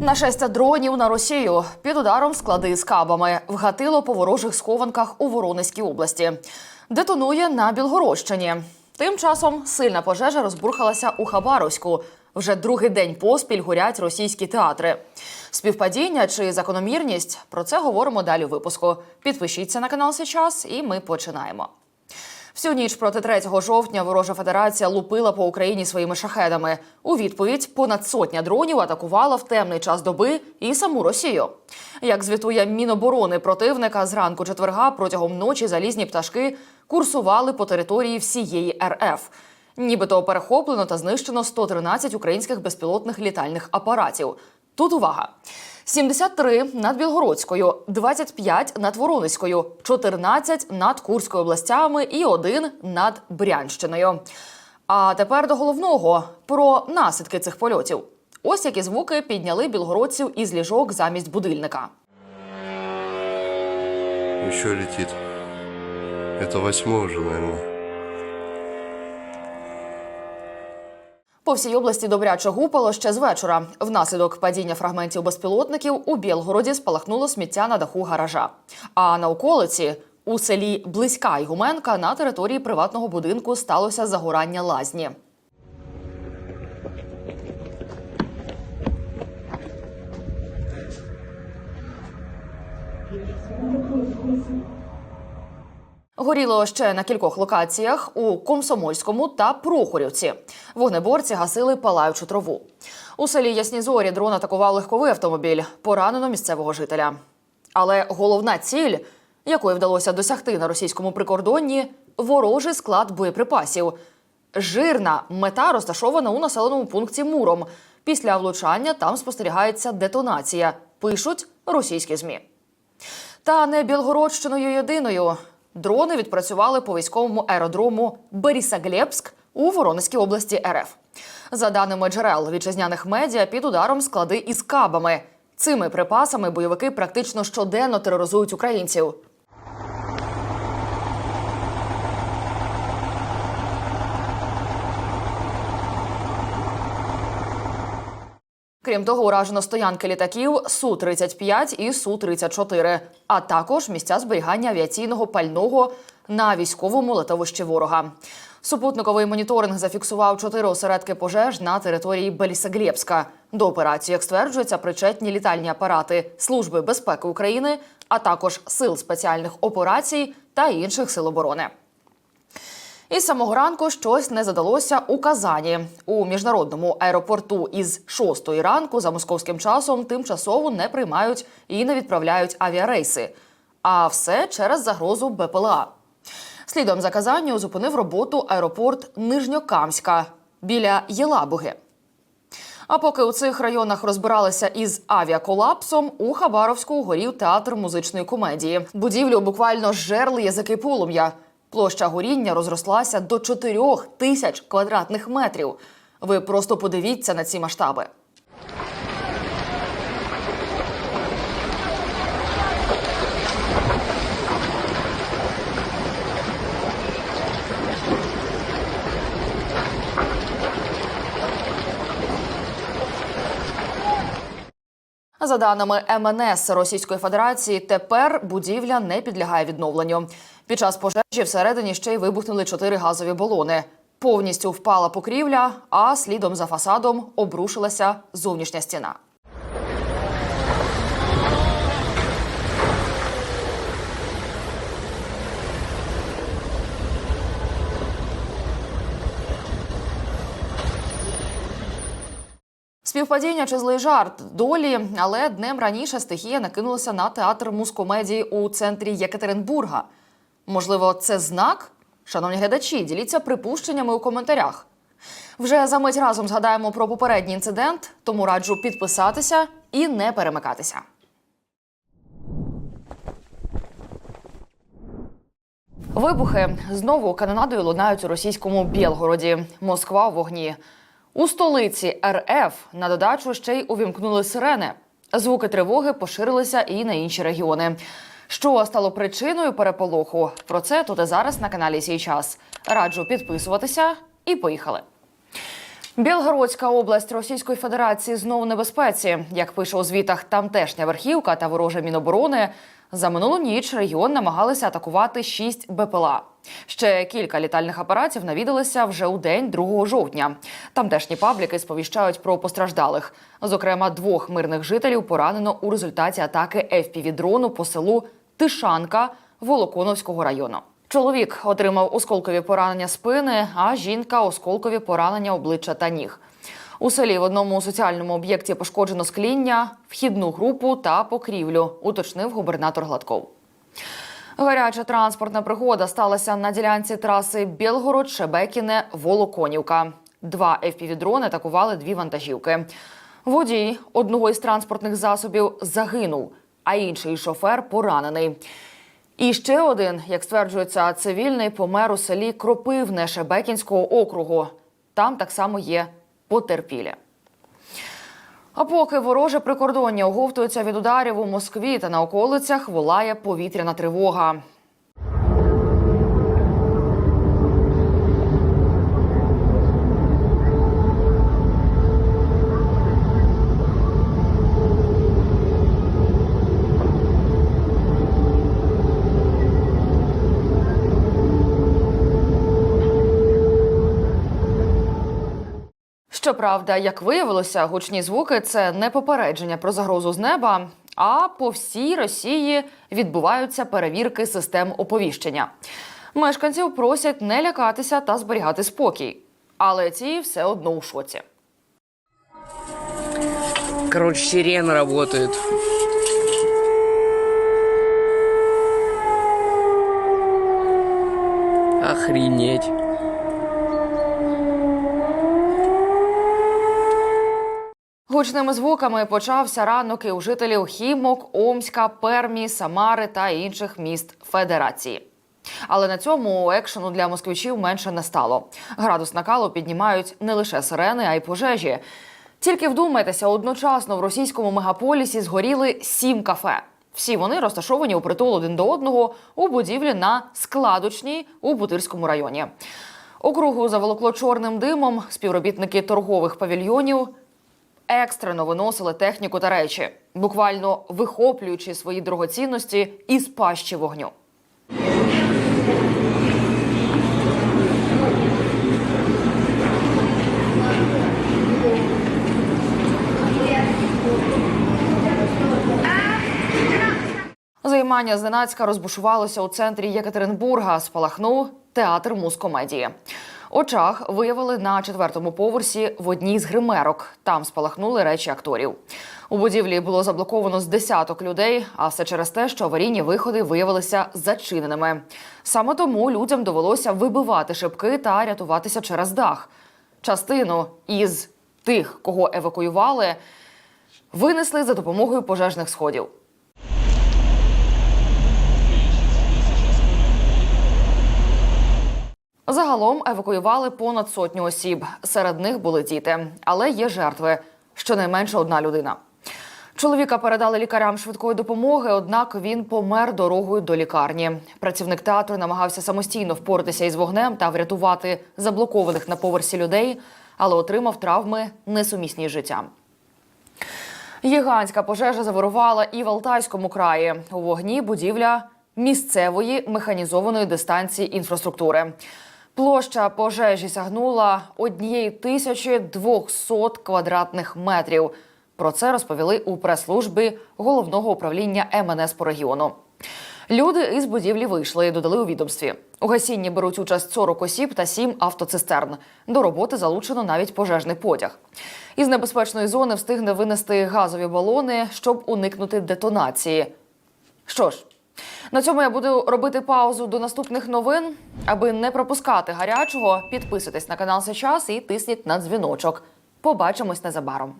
Нашестя дронів на Росію під ударом склади з кабами вгатило по ворожих схованках у Воронезькій області. Детонує на Білгородщині. Тим часом сильна пожежа розбурхалася у Хабаровську. Вже другий день поспіль горять російські театри. Співпадіння чи закономірність про це говоримо далі у випуску. Підпишіться на канал сейчас, і ми починаємо. Всю ніч проти 3 жовтня ворожа федерація лупила по Україні своїми шахедами. У відповідь понад сотня дронів атакувала в темний час доби і саму Росію. Як звітує Міноборони противника, зранку четверга протягом ночі залізні пташки курсували по території всієї РФ. Нібито перехоплено та знищено 113 українських безпілотних літальних апаратів. Тут увага. 73 над Білгородською, 25 над Воронезькою, 14 над Курською областями і один над Брянщиною. А тепер до головного про наслідки цих польотів. Ось які звуки підняли білгородців із ліжок замість будильника. Еще летит. Это восьмой уже, наверное. По всій області добряче гупало ще з вечора. Внаслідок падіння фрагментів безпілотників у Білгороді спалахнуло сміття на даху гаража. А на околиці у селі Близька Ігуменка на території приватного будинку сталося загорання лазні. Горіло ще на кількох локаціях у Комсомольському та Прохорівці. Вогнеборці гасили палаючу траву. У селі Ясні Зорі дрон атакував легковий автомобіль. Поранено місцевого жителя. Але головна ціль, якої вдалося досягти на російському прикордонні ворожий склад боєприпасів. Жирна мета розташована у населеному пункті Муром. Після влучання там спостерігається детонація. Пишуть російські змі. Та не Білгородщиною єдиною. Дрони відпрацювали по військовому аеродрому Берісаглєбськ у Воронезькій області РФ. За даними джерел вітчизняних медіа, під ударом склади із кабами. Цими припасами бойовики практично щоденно тероризують українців. Крім того, уражено стоянки літаків Су-35 і Су-34, а також місця зберігання авіаційного пального на військовому летовищі ворога. Супутниковий моніторинг зафіксував чотири осередки пожеж на території Белісаглєбська. До операції, як стверджується, причетні літальні апарати Служби безпеки України, а також сил спеціальних операцій та інших сил оборони. І самого ранку щось не задалося у Казані. У міжнародному аеропорту із 6 ранку за московським часом тимчасово не приймають і не відправляють авіарейси. А все через загрозу БПЛА. Слідом за Казанню зупинив роботу аеропорт Нижньокамська біля Єлабуги. А поки у цих районах розбиралися із авіаколапсом, у Хабаровську горів театр музичної комедії. Будівлю буквально жерли язики полум'я. Площа горіння розрослася до 4 тисяч квадратних метрів. Ви просто подивіться на ці масштаби. За даними МНС Російської Федерації, тепер будівля не підлягає відновленню. Під час пожежі всередині ще й вибухнули чотири газові балони. Повністю впала покрівля, а слідом за фасадом обрушилася зовнішня стіна. Співпадіння чи злий жарт долі, але днем раніше стихія накинулася на театр мускомедії у центрі Єкатеринбурга. Можливо, це знак? Шановні глядачі, діліться припущеннями у коментарях. Вже за мить разом згадаємо про попередній інцидент, тому раджу підписатися і не перемикатися. Вибухи знову канонадою лунають у російському Білгороді. Москва в вогні. У столиці РФ на додачу ще й увімкнули сирени. Звуки тривоги поширилися і на інші регіони. Що стало причиною переполоху? Про це тут і зараз на каналі Сій час. Раджу підписуватися і поїхали. Білгородська область Російської Федерації знову небезпеці. Як пише у звітах тамтешня верхівка та вороже Міноборони, за минулу ніч регіон намагалися атакувати шість БПЛА. Ще кілька літальних апаратів навідалися вже у день 2 жовтня. Тамтешні пабліки сповіщають про постраждалих. Зокрема, двох мирних жителів поранено у результаті атаки FPV-дрону по селу Тишанка Волоконовського району. Чоловік отримав осколкові поранення спини, а жінка осколкові поранення обличчя та ніг. У селі в одному соціальному об'єкті пошкоджено скління, вхідну групу та покрівлю, уточнив губернатор Гладков. Гаряча транспортна пригода сталася на ділянці траси Білгород-Шебекіне Волоконівка. Два FPV-дрони атакували дві вантажівки. Водій одного із транспортних засобів загинув, а інший шофер поранений. І ще один, як стверджується, цивільний помер у селі Кропивне Шебекінського округу. Там так само є потерпілі. А поки вороже прикордоння оговтується від ударів у Москві та на околицях, волає повітряна тривога. Щоправда, як виявилося, гучні звуки це не попередження про загрозу з неба, а по всій Росії відбуваються перевірки систем оповіщення. Мешканців просять не лякатися та зберігати спокій, але ці все одно у шоці. Короче, сирены работают. Охренеть. Гучними звуками почався ранок і у жителів Хімок, Омська, Пермі, Самари та інших міст Федерації. Але на цьому екшену для москвичів менше не стало. Градус накалу піднімають не лише сирени, а й пожежі. Тільки вдумайтеся, одночасно в російському мегаполісі згоріли сім кафе. Всі вони розташовані у притул один до одного у будівлі на складочній у Бутирському районі. Округу заволокло чорним димом. Співробітники торгових павільйонів екстрено виносили техніку та речі, буквально вихоплюючи свої дорогоцінності із пащі вогню. Займання зненацька розбушувалося у центрі Єкатеринбурга. Спалахнув театр мускомедії. Очах виявили на четвертому поверсі в одній з гримерок. Там спалахнули речі акторів. У будівлі було заблоковано з десяток людей, а все через те, що аварійні виходи виявилися зачиненими. Саме тому людям довелося вибивати шибки та рятуватися через дах. Частину із тих, кого евакуювали, винесли за допомогою пожежних сходів. Загалом евакуювали понад сотню осіб. Серед них були діти, але є жертви щонайменше одна людина. Чоловіка передали лікарям швидкої допомоги, однак він помер дорогою до лікарні. Працівник театру намагався самостійно впоратися із вогнем та врятувати заблокованих на поверсі людей, але отримав травми несумісні з життям. Гігантська пожежа завирувала і в Алтайському краї. У вогні будівля місцевої механізованої дистанції інфраструктури. Площа пожежі сягнула однієї тисячі 200 квадратних метрів. Про це розповіли у прес-службі головного управління МНС по регіону. Люди із будівлі вийшли, додали у відомстві. У гасінні беруть участь 40 осіб та 7 автоцистерн. До роботи залучено навіть пожежний потяг. Із небезпечної зони встигне винести газові балони, щоб уникнути детонації. Що ж, на цьому я буду робити паузу до наступних новин. Аби не пропускати гарячого, підписуйтесь на канал сейчас і тисніть на дзвіночок. Побачимось незабаром.